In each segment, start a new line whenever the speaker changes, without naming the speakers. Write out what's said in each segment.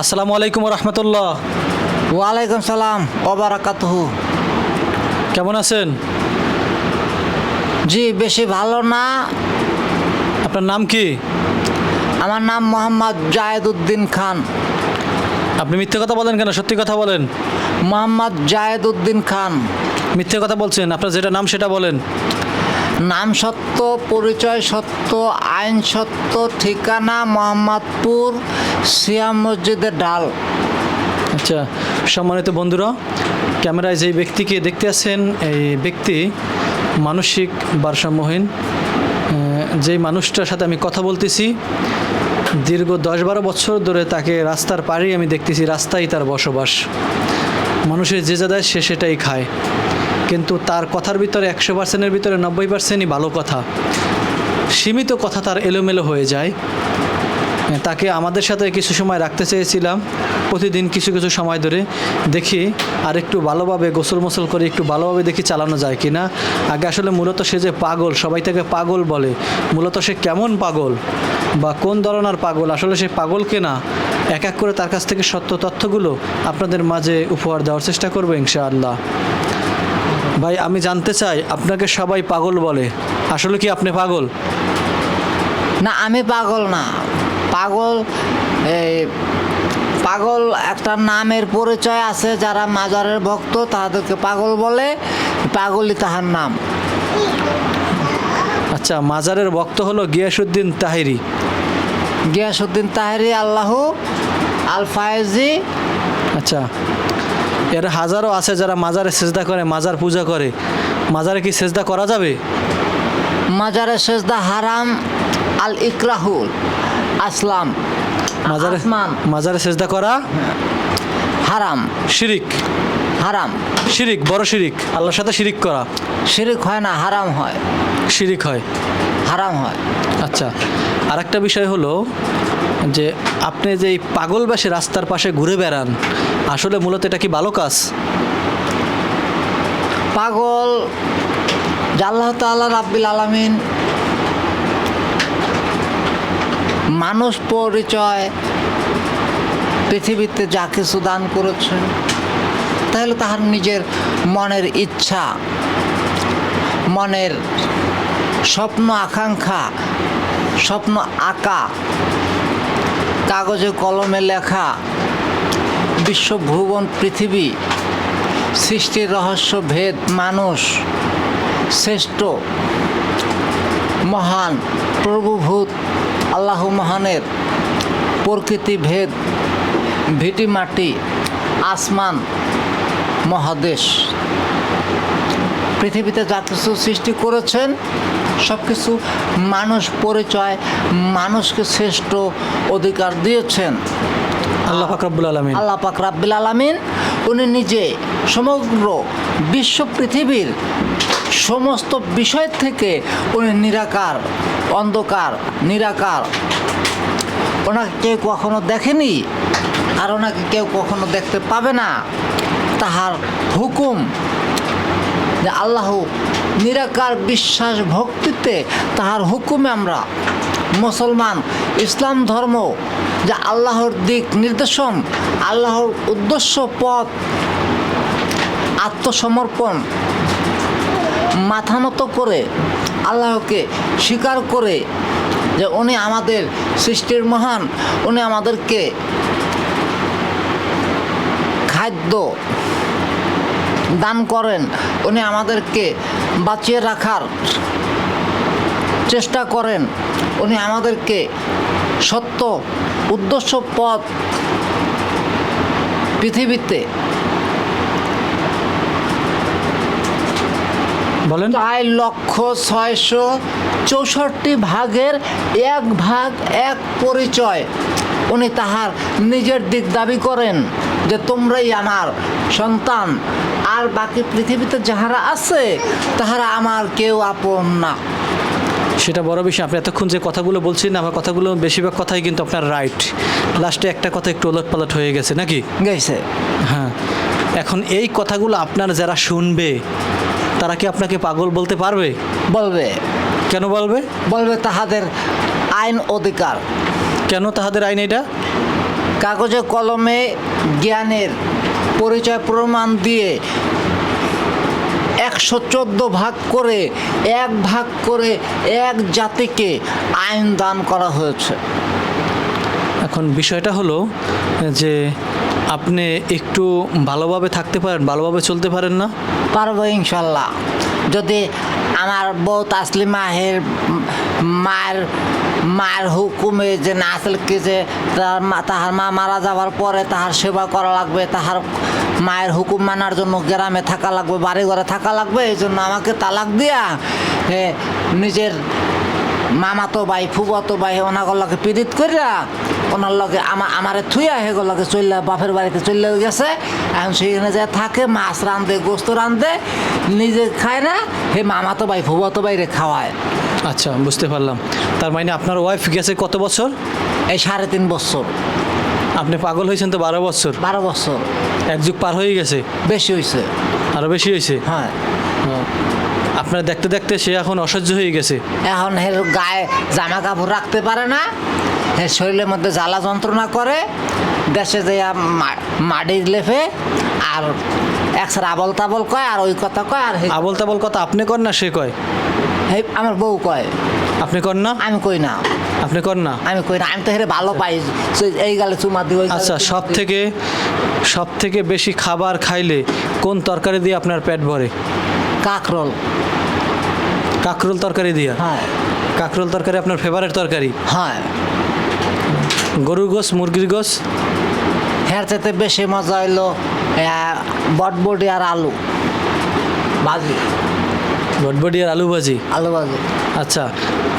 আসসালামু আলাইকুম রহমতুল্লাহ।
ওয়ালাইকুম সালাম ওবারাকাতুহু
কেমন আছেন?
জি বেশি ভালো না।
আপনার নাম কি?
আমার নাম মোহাম্মদ জায়েদউদ্দিন খান।
আপনি মিথ্যে কথা বলেন কেন? সত্যি কথা বলেন।
মোহাম্মদ জায়েদউদ্দিন খান।
মিথ্যে কথা বলছেন। আপনার যেটা নাম সেটা বলেন।
নাম সত্য, পরিচয় সত্য, আইন সত্য, ঠিকানা মোহাম্মদপুর সিয়াম মসজিদের ডাল।
আচ্ছা সম্মানিত বন্ধুরা, ক্যামেরায় যেই ব্যক্তিকে দেখতে আছেন, এই ব্যক্তি মানসিক ভারসাম্যহীন। যেই মানুষটার সাথে আমি কথা বলতেছি, দীর্ঘ দশ বারো বছর ধরে তাকে রাস্তার পাড়েই আমি দেখতেছি রাস্তাই তার বসবাস। মানুষের যে যা দেয়, সে সেটাই খায়। কিন্তু তার কথার ভিতরে একশো পার্সেন্টের ভিতরে নব্বই পার্সেন্টই ভালো কথা। সীমিত কথা তার এলোমেলো হয়ে যায়। তাকে আমাদের সাথে কিছু সময় রাখতে চেয়েছিলাম। প্রতিদিন কিছু কিছু সময় ধরে দেখি আর একটু ভালোভাবে গোসল মোসল করে একটু ভালোভাবে দেখি চালানো যায় কি না আগে আসলে মূলত সে যে পাগল, সবাই তাকে পাগল বলে। মূলত সে কেমন পাগল বা কোন ধরনের পাগল? আসলে সে পাগলকে না এক এক করে তার কাছ থেকে সত্য তথ্যগুলো আপনাদের মাঝে উপহার দেওয়ার চেষ্টা করব ইনশাআল্লাহ। ভাই আমি জানতে চাই আপনাকে সবাই পাগল বলে। আসলে কি আপনি পাগল?
না আমি পাগল না। পাগল এই পাগল একটা নামের পরিচয় আছে যারা মাজারের ভক্ত তাদেরকে পাগল বলে পাগলই তাহার নাম।
আচ্ছা মাজারের ভক্ত হলো গিয়াসুদ্দিন তাহিরি।
গিয়াসুদ্দিন তাহেরি আল্লাহু আল ফায়েজি
আচ্ছা এর হাজারও আছে যারা মাজারে সেজদা করে মাজার পূজা করে। মাজারে কি সেজদা করা যাবে?
মাজারে সেজদা হারাম আল ইকরাহুল আসলাম।
মাজারে মাজারে সেজদা করা
হারাম।
শিরিক।
হারাম।
শিরিক বড় শিরিক। আল্লাহর সাথে শিরিক করা।
শিরিক হয় না হারাম হয়।
শিরিক হয়।
হারাম হয়।
আচ্ছা আর একটা বিষয় হলো যে আপনি যে এই পাগল বেশে রাস্তার পাশে ঘুরে বেড়ান আসলে মূলত এটা কি ভালো কাজ?
পাগল আল্লাহ তাল্লাহ রাব্বিল আলামিন মানুষ পরিচয় পৃথিবীতে যা কিছু দান করেছেন তাহলে তাহার নিজের মনের ইচ্ছা মনের স্বপ্ন আকাঙ্ক্ষা, স্বপ্ন আঁকা, কাগজে কলমে লেখা বিশ্বভুবন পৃথিবী, সৃষ্টির রহস্য ভেদ মানুষ, শ্রেষ্ঠ, মহান, প্রভুভূত, আল্লাহ মহানের, প্রকৃতি ভেদ, ভিটি মাটি, আসমান, মহাদেশ। পৃথিবীতে যা কিছু সৃষ্টি করেছেন সব কিছু মানুষ পরিচয় মানুষকে শ্রেষ্ঠ অধিকার দিয়েছেন।
আল্লাহ ফাকরাবুল আলমিন।
আল্লাহ পাক রাব্বিল আলামিন উনি নিজে সমগ্র বিশ্ব পৃথিবীর সমস্ত বিষয় থেকে উনি নিরাকার অন্ধকার নিরাকার। ওনাকে কেউ কখনো দেখেনি আর ওনাকে কেউ কখনো দেখতে পাবে না। তাহার হুকুম যে আল্লাহ নিরাকার বিশ্বাস ভক্তিতে তাহার হুকুমে আমরা মুসলমান, ইসলাম ধর্ম, যে আল্লাহর দিক নির্দেশন, আল্লাহর উদ্দেশ্য পথ, আত্মসমর্পণ মাথা নত করে আল্লাহকে স্বীকার করে যে উনি আমাদের সৃষ্টির মহান, উনি আমাদেরকে খাদ্য দান করেন উনি আমাদেরকে বাঁচিয়ে রাখার চেষ্টা করেন। উনি আমাদেরকে সত্য উদ্দেশ্য পথ পৃথিবীতে
বলেন।
আয় লক্ষ ছয়শো চৌষট্টি ভাগের এক ভাগ এক পরিচয়। উনি তাহার নিজের দিক দাবি করেন। যে তোমরাই আমার সন্তান আর বাকি পৃথিবীতে যাহারা আছে তাহারা আমার কেউ আপন না।
সেটা বড় বিষয় আপনি এতক্ষণ যে কথাগুলো বলছেন আমার কথাগুলো বেশিরভাগ কথাই কিন্তু আপনার রাইট লাস্টে একটা কথা একটু ওলট পালট হয়ে গেছে নাকি?
গেছে।
হ্যাঁ। এখন এই কথাগুলো আপনার যারা শুনবে তারা কি আপনাকে পাগল বলতে পারবে?
বলবে।
কেন বলবে?
বলবে তাহাদের আইন অধিকার।
কেন তাহাদের আইন এটা?
কাগজে কলমে জ্ঞানের পরিচয় প্রমাণ দিয়ে একশো চোদ্দ ভাগ করে এক ভাগ করে এক জাতিকে আইন দান করা হয়েছে।
এখন বিষয়টা হলো যে আপনি একটু ভালোভাবে থাকতে পারেন ভালোভাবে চলতে পারেন না?
পারব ইনশাল্লাহ। যদি আমার বউ তাসলি মাহের মায়ের মায়ের হুকুমে যে নাসলকে যে তার মা তাহার মা মারা যাওয়ার পরে তাহার সেবা করা লাগবে, তাহার মায়ের হুকুম মানার জন্য গ্রামে থাকা লাগবে বাড়ি ঘরে থাকা লাগবে, এই জন্য আমাকে তালাক দিয়া নিজের মামাতো ভাই ফুবাতো ভাই, ওনাগুলোকে পীড়িত করিয়া ওনার লগে আমা আমারে থুইয়া হেগর লগে চললে বাপের বাড়িতে চললে গেছে। এখন সেখানে যে থাকে মাছ রান্ধে গোস্ত রান্ধে নিজে খায় না হে মামাতো ভাই ফুবাতো ভাইরে খাওয়ায়।
আচ্ছা বুঝতে পারলাম। তার মানে আপনার ওয়াইফ গেছে কত বছর?
এই সাড়ে তিন বছর।
আপনি পাগল হয়েছেন তো বারো বছর?
বারো বছর।
এক যুগ পার হয়ে গেছে?
বেশি হয়েছে
আরও বেশি হয়েছে?
হ্যাঁ।
আপনার দেখতে দেখতে সে এখন অসহ্য হয়ে গেছে?
এখন গায়ে জামা কাপড় রাখতে পারে না শরীরের মধ্যে জ্বালা যন্ত্রণা করে দেশে যে মাটি লেফে আর একসার আবল তাবল কয় আর ওই কথা কয় আর
আবল তাবল কথা আপনি কর না সে কয়?
হে আমার বউ কয়।
আপনি কর না?
আমি কই না।
আপনি কর না?
আমি কই না আমি তো হেরে ভালো পাই এই গালে চুমা দিই
আচ্ছা সব থেকে সব থেকে বেশি খাবার খাইলে কোন তরকারি দিয়ে আপনার পেট ভরে?
কাকরোল।
কাকরোল তরকারি দিয়া?
হ্যাঁ।
কাকরোল তরকারি আপনার ফেভারিট তরকারি?
হ্যাঁ।
গরুর গোস মুরগির গোস
হের চাইতে বেশি মজা হইল বটবটি আর আলু ভাজি।
বটবটি আর আলু ভাজি?
আলু ভাজি।
আচ্ছা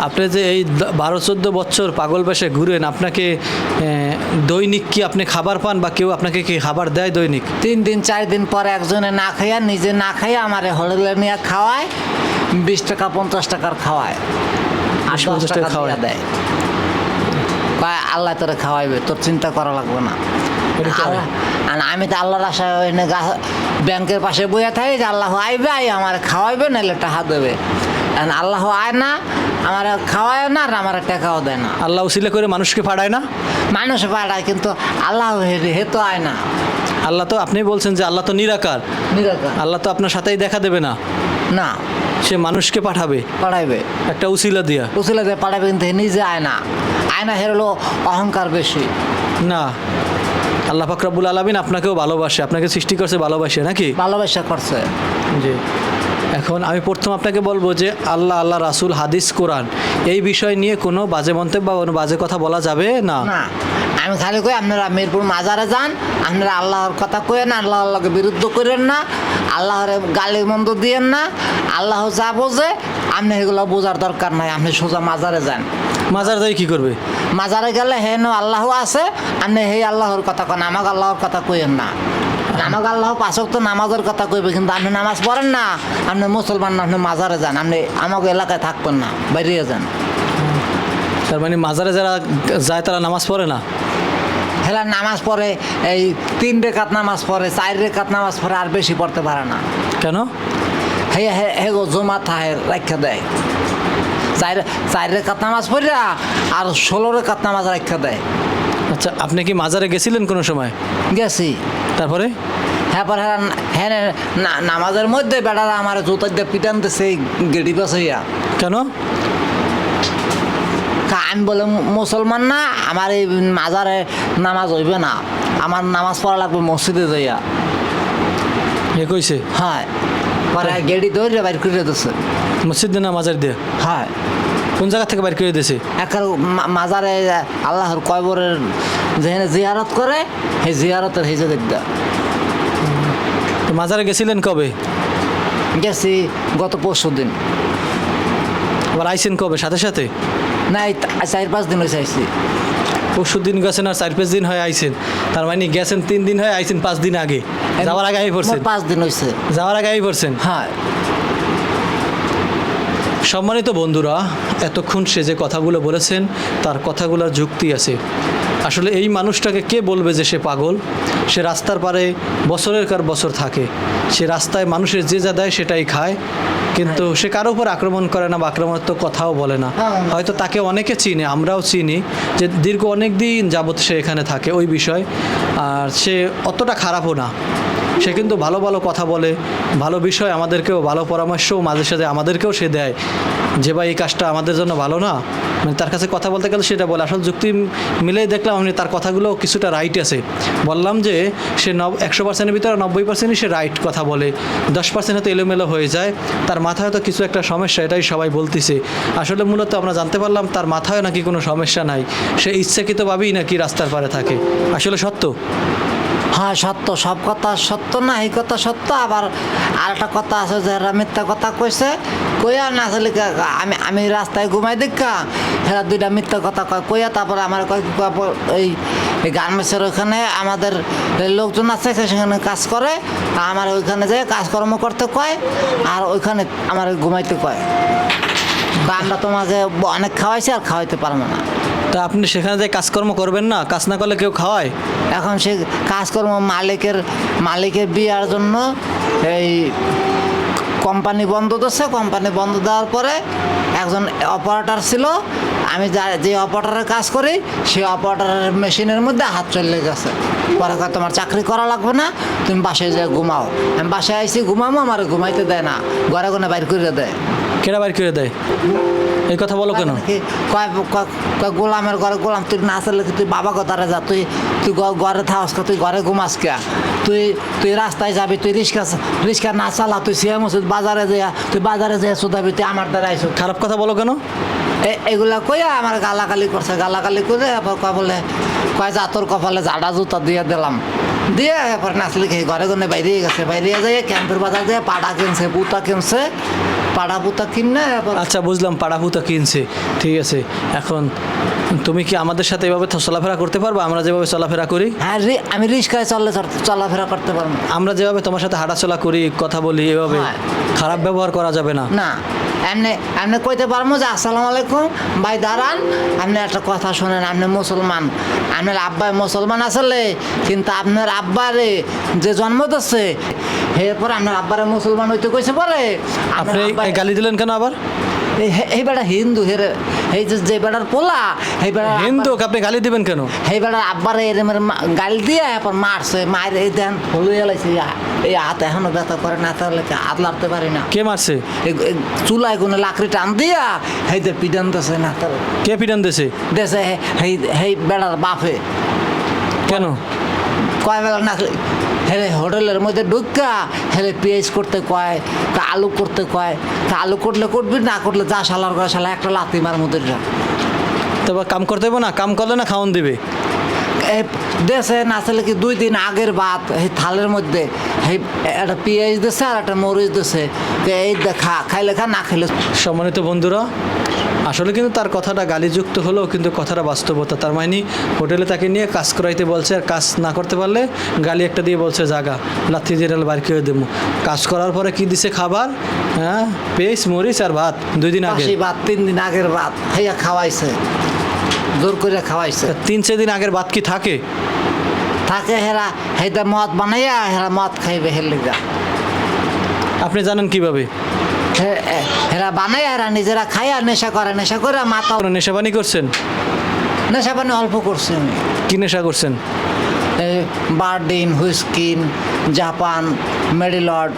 আপনি যে এই বারো চোদ্দ বছর পাগল বেশে ঘুরেন আপনাকে দৈনিক কি আপনি খাবার পান বা কেউ আপনাকে কি খাবার দেয় দৈনিক?
তিন দিন চার দিন পরে একজনে না খাইয়া নিজে না খাইয়া আমার হলে নিয়ে খাওয়ায় বিশ টাকা পঞ্চাশ টাকার খাওয়ায়। আর
20,
দশ
50 টাকা খাওয়ায়।
দিয়া। আল্লাহ তোরে খাওয়াইবে তোর চিন্তা করা লাগবে না। আর আমি তো আল্লাহর গা- ব্যাংকের পাশে বইয়া থাকি যে আল্লাহ আইবে আই আমার খাওয়াইবে নাহলে টাকা দেবে। আল্লাহ আয় না আমার খাওয়ায় না আর আমার টাকাও দেয় না।
আল্লাহ উসিলে করে মানুষকে পাঠায় না?
মানুষ পাঠায় কিন্তু আল্লাহ হে তো আয় না।
আল্লাহ তো আপনি বলছেন যে আল্লাহ তো নিরাকার।
নিরাকার।
আল্লাহ তো আপনার সাথেই দেখা দেবে না।
না।
সে মানুষকে পাঠাবে।
পাঠাইবে।
একটা উসিলা দিয়া।
উসিলা দিয়ে পাঠাবে কিন্তু নিজে আয় না। আয় না হেরলো অহংকার বেশি।
না। আল্লাহ ফাকরাবুল আলমিন আপনাকেও ভালোবাসে। আপনাকে সৃষ্টি করছে ভালোবাসে নাকি?
ভালোবাসা করছে।
জি। এখন আমি প্রথম আপনাকে বলব যে আল্লাহ আল্লাহ রাসুল হাদিস কোরআন এই বিষয় নিয়ে কোনো বাজে মন্তব্য বা কোনো বাজে কথা বলা যাবে না?
না। আমি খালি কই আপনারা মিরপুর মাজারে যান আপনারা আল্লাহর কথা কইেন আল্লাহ আল্লাহকে বিরুদ্ধ করেন না আল্লাহর গালি মন্দ দিয়েন না আল্লাহ যা বোঝে আপনি এগুলো বোঝার দরকার নাই আপনি সোজা মাজারে যান।
মাজার দায়ী কি করবে?
মাজারে গেলে হেন আল্লাহ আছে আপনি সেই আল্লাহর কথা কন আমাকে আল্লাহর কথা কইেন না। আমাকে আল্লাহ পাশক তো নামাজের কথা কইবে কিন্তু আপনি নামাজ পড়েন না আপনি মুসলমান না আপনি মাজারে যান আপনি আমাকে এলাকায় থাকবেন না বাইরে যান।
তার মানে মাজারে যারা যায় তারা নামাজ পড়ে না?
হেলা নামাজ পড়ে এই তিন রেখাত নামাজ পড়ে চার রেখাত নামাজ পড়ে আর বেশি পড়তে পারে না।
কেন?
হে হে হে গো জমা থাহে রাখা দেয়। চার চার রেখাত নামাজ পড়িয়া আর ষোলো রেখাত নামাজ রাখা দেয়।
আচ্ছা আপনি কি মাজারে গেছিলেন কোনো সময়?
গেছি।
তারপরে?
হ্যাঁ পর হ্যাঁ হ্যাঁ নামাজের মধ্যে বেড়ারা আমার জুতার দিয়ে পিটানতে সেই গেড়ি পাশাইয়া
কেন?
আমি বলে মুসলমান না আমার এই মাজারে নামাজ হইবে না। আমার নামাজ পড়া লাগবে মসজিদে যাইয়া।
এ কইছে?
হ্যাঁ। পরে গেড়ি ধরে বাইর করে দিচ্ছে
মসজিদ না মাজার দিয়ে?
হ্যাঁ।
কোন জায়গা থেকে বাইর করে দিয়েছে?
একার মাজারে আল্লাহর কয়বরের যেখানে জিয়ারত করে সেই জিয়ারতের হেজে দেখতে
তো মাজারে গেছিলেন কবে?
গেছি গত পরশু দিন
আবার আইসেন কবে? সাথে সাথে?
না চার পাঁচ দিন হয়েছে আইসি
পরশু দিন গেছেন আর চার পাঁচ দিন হয়ে আইসেন তার মানে গেছেন তিন দিন হয়ে আইসেন পাঁচ দিন আগে। যাওয়ার আগে আমি পড়ছেন।
পাঁচ দিন হয়েছে
যাওয়ার আগে আমি পড়ছেন?
হ্যাঁ।
সম্মানিত বন্ধুরা এতক্ষণ সে যে কথাগুলো বলেছেন তার কথাগুলোর যুক্তি আছে। আসলে এই মানুষটাকে কে বলবে যে সে পাগল? সে রাস্তার পারে বছরের কার বছর থাকে। সে রাস্তায় মানুষের যে যা দেয় সেটাই খায়। কিন্তু সে কারও উপর আক্রমণ করে না বা আক্রমণাত্মক কথাও বলে না।
হ্যাঁ।
হয়তো তাকে অনেকে চিনে আমরাও চিনি যে দীর্ঘ অনেক দিন যাবৎ সে এখানে থাকে ওই বিষয়। আর সে অতটা খারাপও না। সে কিন্তু ভালো ভালো কথা বলে, ভালো বিষয় আমাদেরকেও, ভালো পরামর্শও মাঝে সাথে আমাদেরকেও সে দেয়। যে ভাই, এই কাজটা আমাদের জন্য ভালো না? মানে তার কাছে কথা বলতে গেলে সেটা বলে। আসলে যুক্তি মিলেই দেখলাম আমি, তার কথাগুলো কিছুটা রাইট আছে। বললাম যে, সে নব, একশো পার্সেন্টের ভিতরে নব্বই পার্সেন্টই সে রাইট কথা বলে। দশ পার্সেন্ট হয়তো এলোমেলো হয়ে যায়। তার মাথায় হয়তো কিছু একটা সমস্যা, এটাই সবাই বলতেছে। আসলে মূলত আমরা জানতে পারলাম, তার মাথায় নাকি কোনো সমস্যা নাই। সে ইচ্ছাকৃতভাবেই নাকি রাস্তার পারে থাকে। আসলে সত্য?
হ্যাঁ সত্য, সব কথা সত্য না, এই কথা সত্য। আবার আর একটা কথা আছে যে এরা মিথ্যা কথা কইছে, কইয়া না আসলে আমি আমি রাস্তায় ঘুমাই দেখা, এরা দুইটা মিথ্যা কথা কয়, কইয়া তারপরে আমার কয় এই গার্মেন্টসের ওখানে আমাদের লোকজন আছে সেখানে কাজ করে আমার ওইখানে যেয়ে কাজকর্ম করতে কয়, আর ওইখানে আমার ঘুমাইতে কয়। আমরা তোমাকে অনেক খাওয়াইছি, আর খাওয়াইতে পারব না।
তা আপনি সেখানে যে কাজকর্ম করবেন না কাজ না করলে কেউ খাওয়ায়?
এখন সে কাজকর্ম মালিকের মালিকের বিয়ার জন্য এই কোম্পানি বন্ধ দিচ্ছে কোম্পানি বন্ধ দেওয়ার পরে একজন অপারেটর ছিল। আমি যা যে অপারেটরের কাজ করি সেই অপারেটরের মেশিনের মধ্যে হাত চলে গেছে। পরে তোমার চাকরি করা লাগবে না তুমি বাসায় যে ঘুমাও। আমি বাসায় আইসি ঘুমামো আমার ঘুমাইতে দেয় না। ঘরে ঘরে বাইর করে দেয়।
কেনা বাইর করে দেয়? এই কথা বলো কেন?
কয় কয়- কয় গোলামের ঘরে গোলাম তুই না আসলে তুই বাবা কথারে যা? তুই তুই ঘরে থাকস তুই ঘরে ঘুমাস কে? তুই তুই রাস্তায় যাবি তুই রিক্সা রিক্সা না চালা তুই সিএম বাজারে যা তুই বাজারে যা শুধাবি তুই আমার দ্বারা আইসো
খারাপ কথা বলো কেন?
এ- এগুলা কইয়া আমার গালাগালি করছে গালাগালি করে এরপর কয় বলে কয় যা তোর কপালে জাডা জুতা দিয়ে দিলাম। দিয়ে এরপর নাচলি ঘরে ঘরে বাইরে গেছে বাইরে যাই ক্যাম্পের বাজার দিয়ে পাড়া কিনছে পুতা কিনছে। পাড়া কিন না
আচ্ছা বুঝলাম পাড়াহুতা কিনছে। ঠিক আছে। এখন তুমি কি আমাদের সাথে এভাবে চলাফেরা করতে পারব? আমরা যেভাবে চলাফেরা করি?
হ্যাঁ আমি রিক্সায় চললে চলাফেরা করতে পারব
আমরা যেভাবে তোমার সাথে হাঁটাচলা করি কথা বলি এভাবে
হ্যাঁ।
খারাপ ব্যবহার করা যাবে না।
না। এমনি এমনি কইতে পারব যে আসসালামু আলাইকুম। ভাই দাঁড়ান। আপনি একটা কথা শোনেন আপনি মুসলমান। আপনার আব্বাই মুসলমান আসলে কিন্তু আপনার আব্বারে যে জন্ম দিচ্ছে এরপর আপনার আব্বারে মুসলমান হইতে কইছে বলে
আপনি গালি দিলেন কেন আবার?
এই এই বেটা হিন্দু হেরে এই যে যে বেটার পোলা এই বেটা
হিন্দু আপনি গালি দিবেন কেন?
এই বেটার আব্বারে এরমের গাল দিয়ে এরপর মারছে মায়ের এই দেন হলু এলাইছে এই হাত এখনও ব্যথা করে না তাহলে হাত লাড়তে পারি না?
কে মারছে?
এই- এই চুলায় কোনো লাকড়ি টান দিয়া হেইতে পিডান দেছে না তার
কে? পিটান দেশে
দেশে হেই হেই বেড়ার বাপে।
কেন?
কয় বেলা না হেলে হোটেলের মধ্যে ঢুকা হেলে পেঁয়াজ করতে কয় কা আলু করতে কয় কা আলু করলে করবি না করলে যা শালার করে শালা একটা লাথি মার মধ্যে
তবে কাম করতে হবে না কাম করলে না খাওয়ান দিবে?
এই দেশে না আসলে কি দুই দিন আগের ভাত এই থালের মধ্যে এই একটা পেঁয়াজ দিছে আর একটা মরিচ দিছে। এই দেখা খাইলে খা না খাইলে
সম্মানিত বন্ধুরা আসলে কিন্তু তার কথাটা গালিযুক্ত হলেও কিন্তু কথাটা বাস্তবতা তার মানে হোটেলে তাকে নিয়ে কাজ করাইতে বলছে আর কাজ না করতে পারলে গালি একটা দিয়ে বলছে জাগা লাথি দিয়ে বার করে দেবো? কাজ করার পরে কি দিছে খাবার? হ্যাঁ পেস মরিচ আর ভাত দুই দিন আগে।
ভাত তিন দিন আগের ভাত হেয়া খাওয়াইছে জোর করে খাওয়াইছে।
তিন চার দিন আগের ভাত কি থাকে?
থাকে হেরা হেদা মদ বানাইয়া হেরা মদ খাইবে হেলিগা
আপনি জানেন কীভাবে?
হে- এ- হেরা বানাইয়া হেরা নিজেরা খাইয়া নেশা করে নেশা করে মাথা
কোনো নেশাবানি করছেন?
নেশা পানি অল্প করছি আমি।
কি নেশা করছেন?
বার্ডিন হুইস্কিন জাপান মেডিলড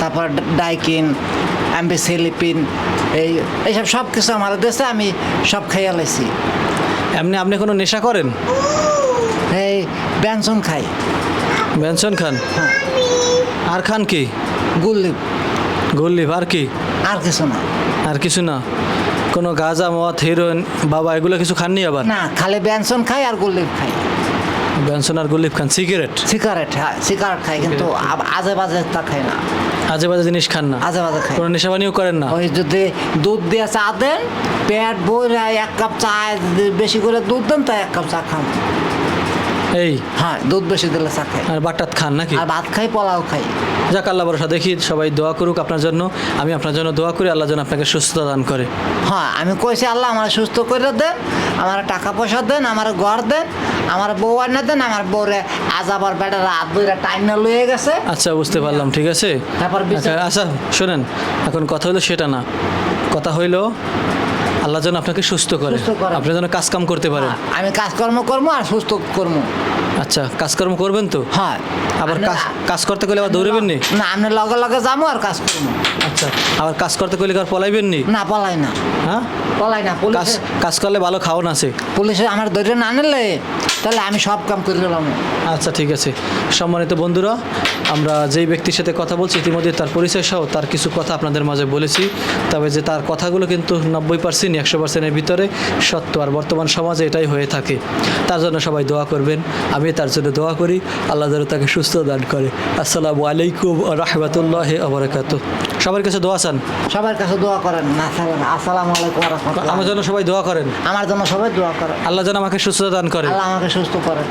তারপর ডাইকিন অ্যাম্বিসিলিপিন এই এইসব সব কিছু আমার দেশে আমি সব খাইয়া লাইছি।
এমনি আপনি কোনো নেশা করেন?
এই ব্যঞ্জন খাই।
ব্যঞ্জন খান?
হ্যাঁ।
আর খান কি?
গুল্লি
গোল্লিভ আর কি?
আর কিছু না।
আর কিছু না? কোনো গাঁজা মদ হিরোইন বাবা এগুলো কিছু খাননি আবার?
না খালি ব্যঞ্জন খাই আর গুল্লি খাই।
ব্যঞ্জন আর গোল্লিভ খান সিগারেট?
সিগারেট হ্যাঁ সিগারেট খাই কিন্তু আজে বাজে তা খাই না।
আজে বাজে জিনিস খান না?
আজে বাজে খাই।
কোনো নেশাবানিও করেন না?
ওই যদি দুধ দিয়ে চা দেন পেট বইরা এক কাপ চা বেশি করে দুধ দেন তাই এক কাপ চা খাম
এই।
হ্যাঁ দুধ বেশি দিলে চা খাই
আর বাটাত খান নাকি?
আর ভাত খাই পোলাও খাই।
যাক আল্লাহ ভরসা দেখি সবাই দোয়া করুক আপনার জন্য। আমি আপনার জন্য দোয়া করি আল্লাহ যেন আপনাকে সুস্থতা দান করে।
হ্যাঁ আমি কইছি আল্লাহ আমার সুস্থ করে দেন আমার টাকা পয়সা দেন আমার ঘর দেন আমার বউ আনা দেন আমার বউরে আজ আবার বেটা রাত দুইটা টাইম না লয়ে গেছে।
আচ্ছা বুঝতে পারলাম ঠিক আছে?
তারপর
আচ্ছা, আচ্ছা শোনেন এখন কথা হলো সেটা না। কথা হইল আল্লাহ যেন আপনাকে সুস্থ করে। আপনি যেন কাজ কাম করতে পারেন।
আমি কাজকর্ম করব আর সুস্থ করব।
আচ্ছা কাজকর্ম করবেন তো?
হ্যাঁ।
আবার কাজ করতে গেলে আবার দৌড়বেন নি?
না আমি লগে লগে যাব আর কাজ করব।
আচ্ছা আবার কাজ করতে গেলে আর পলাইবেন নি?
না পলাই না।
হ্যাঁ?
পলাই না
কাজ কাজ করলে ভালো খাওয়ান আছে।
পুলিশে আমার ধরে না নিলে তাহলে আমি সব কাম করে দিলাম
আচ্ছা ঠিক আছে। সম্মানিত বন্ধুরা আমরা যেই ব্যক্তির সাথে কথা বলছি ইতিমধ্যে তার পরিচয় সহ তার কিছু কথা আপনাদের মাঝে বলেছি। তবে যে তার কথাগুলো কিন্তু নব্বই পার্সেন্ট একশো পার্সেন্টের ভিতরে সত্য। আর বর্তমান সমাজে এটাই হয়ে থাকে। তার জন্য সবাই দোয়া করবেন। আমি তার জন্য দোয়া করি। আল্লাহ যেন তাকে সুস্থ দান করে। আসসালামু আলাইকুম রহমতুল্লাহ আবরাকাত সবার কাছে দোয়া চান?
সবার কাছে দোয়া করেন। না আসসালামু আলাইকুম
আমার জন্য সবাই দোয়া করেন?
আমার জন্য সবাই দোয়া করেন।
আল্লাহ যেন আমাকে সুস্থতা দান করে
আল্লাহ আমাকে সুস্থ করেন।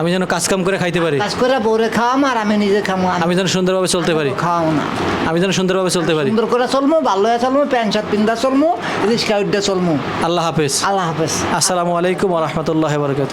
আমি যেন কাজ কাম করে খাইতে পারি।
কাজ করে বউরে খাওয়াম আর আমি নিজে খামো।
আমি যেন সুন্দরভাবে চলতে পারি।
খাওয়াম না।
আমি যেন সুন্দরভাবে চলতে পারি।
সুন্দর করে চলমু ভালো চলমু প্যান্ট শার্ট পিন্দা চলমু রিক্সা উড্ডা চলমু।
আল্লাহ হাফেজ।
আল্লাহ হাফেজ।
আসসালামু আলাইকুম রহমতুল্লাহ বরকাত